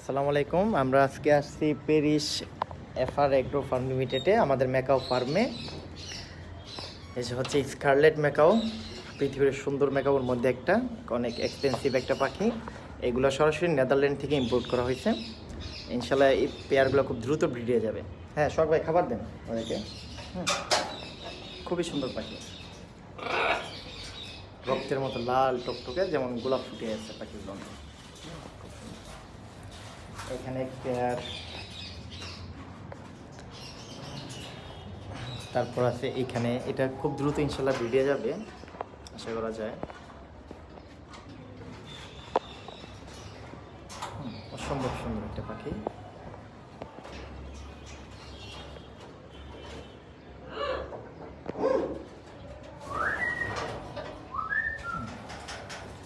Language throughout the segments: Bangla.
আসসালামু আলাইকুম। আমরা আজকে আসছি পেরিস এফআর এগ্রো ফার্ম লিমিটেডে, আমাদের ম্যাকাও ফার্মে। যে হচ্ছে স্কারলেট ম্যাকাও, পৃথিবীর সুন্দর ম্যাকাওর মধ্যে একটা, অনেক এক্সপেন্সিভ একটা পাখি। এগুলো সরাসরি নেদারল্যান্ড থেকে ইম্পোর্ট করা হয়েছে। ইনশাল্লাহ এই পেয়ারগুলো খুব দ্রুত হয়ে যাবে। হ্যাঁ শখ ভাই, খাবার দেন ওদেরকে। হুম, খুবই সুন্দর পাখি। রক্তের মতো লাল টকটকে, যেমন গোলাপ ফুটে আছে পাখিগুলো। এখানে তারপর আছে এখানে, এটা খুব দ্রুত ইনশাল্লাহ বেরিয়ে যাবে, আশা করা যায়। অসম্ভব সুন্দর একটা পাখি।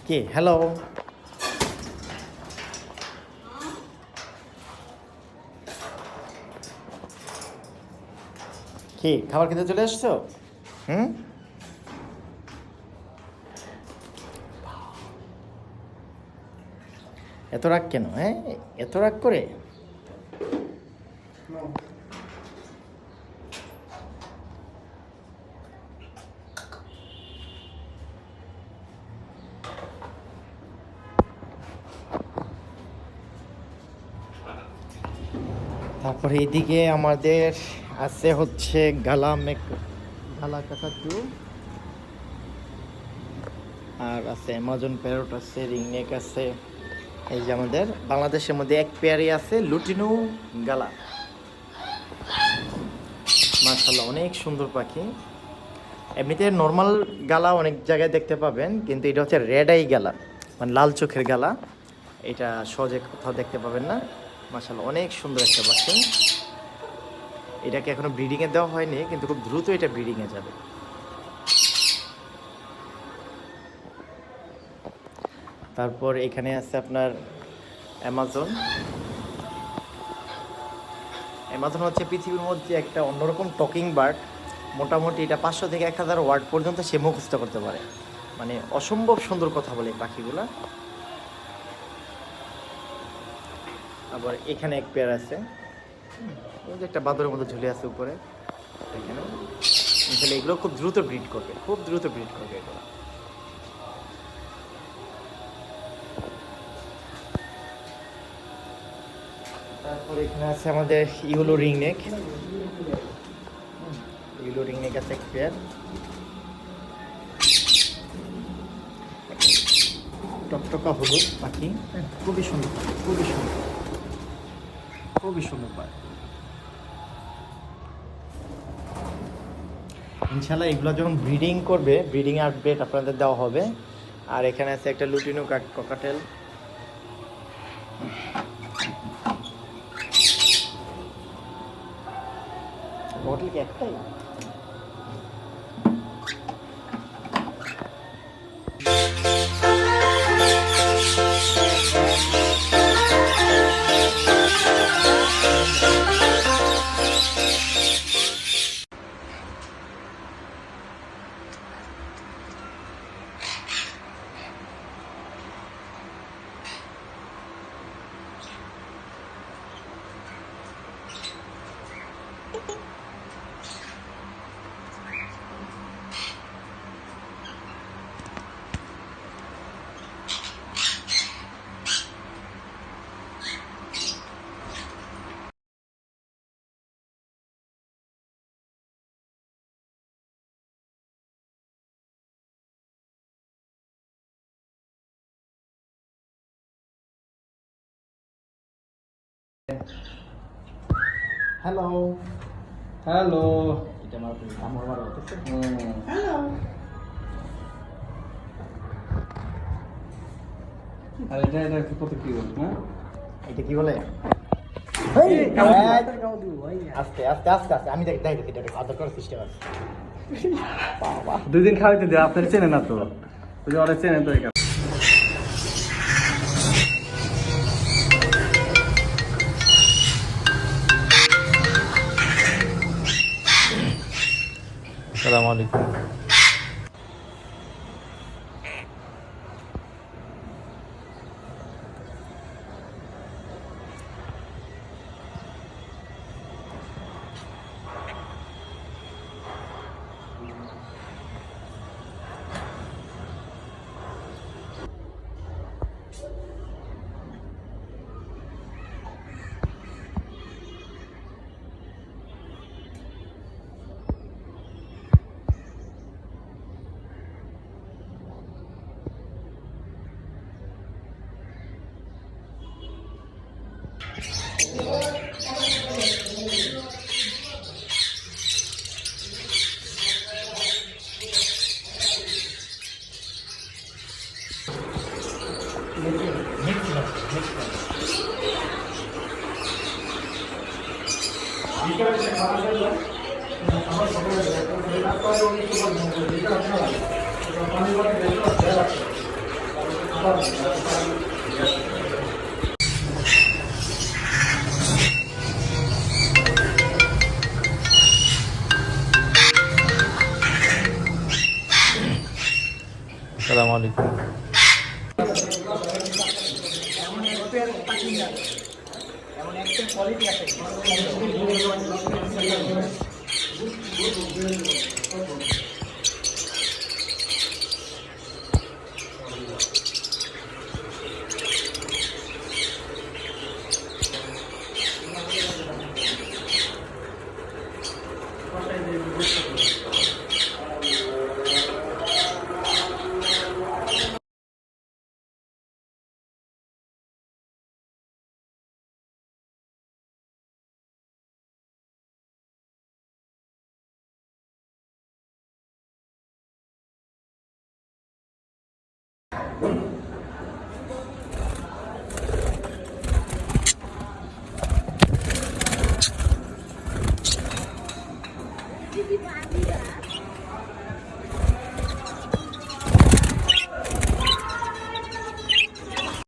কে? হ্যালো কি খাবার খেতে চলে আসছো হুম? এত রাগ কেন হ্যাঁ? এত রাগ করে? তারপরে এইদিকে আমাদের আছে হচ্ছে গালা মেক, গালা কাকাতু। আর আছে অ্যামাজন প্যারট আছে রিংনেক আছে। এই যে আমাদের বাংলাদেশের মধ্যে এক পেয়ারই আছে লুটিনু গালা। মার্শাল্লাহ অনেক সুন্দর পাখি। এমনিতে নর্মাল গালা অনেক জায়গায় দেখতে পাবেন, কিন্তু এটা হচ্ছে রেড আই গালা মানে লাল চোখের গালা। এটা সহজে কোথাও দেখতে পাবেন না। মার্শাল্লাহ অনেক সুন্দর একটা পাখি। এটাকে এখনও ব্রিডিংয়ে দেওয়া হয়নি, কিন্তু খুব দ্রুত এটা ব্রিডিংয়ে যাবে। তারপর এখানে আছে আপনার অ্যামাজন অ্যামাজন হচ্ছে পৃথিবীর মধ্যে একটা অন্যরকম টকিং বার্ড। মোটামুটি এটা পাঁচশো থেকে এক হাজার ওয়ার্ড পর্যন্ত সে মুখস্থ করতে পারে। মানে অসম্ভব সুন্দর কথা বলে পাখিগুলা। আবার এখানে এক পেয়ার আছে। একটা বাদরের মধ্যে ঝুলে আছে উপরে এখানে। তাহলে এগুলো খুব দ্রুত ব্রিড করবে খুব দ্রুত ব্রিড করবে এগুলো। এখানে আছে আমাদের yellow ring neck. Yellow ring neck আছে এক পেয়ার টকটকা হলুদ পাখি। হ্যাঁ, খুবই সুন্দর খুবই সুন্দর। খুবই সুন্দর ইনশাল্লাহ এগুলো যখন ব্রিডিং করবে ব্রিডিং আপডেট আপনাদের দেওয়া হবে। আর এখানে আছে একটা লুটিনো ককাটেল ককাটেল কি একটাই? হ্যালো হ্যালো এটা আমার আমার আর এটা এটা কত কি বল না এটা কি বলে? আস্তে আস্তে আস্তে আস্তে আমি দেখ দেখ এটা আদর করার সিস্টেম আছে দুই দিন খাওয়াইতে দে আপনার চেনে না তো। ওই যে অনেক চেনে তো এই السلام عليكم যাবে কোয়ালিটি আছে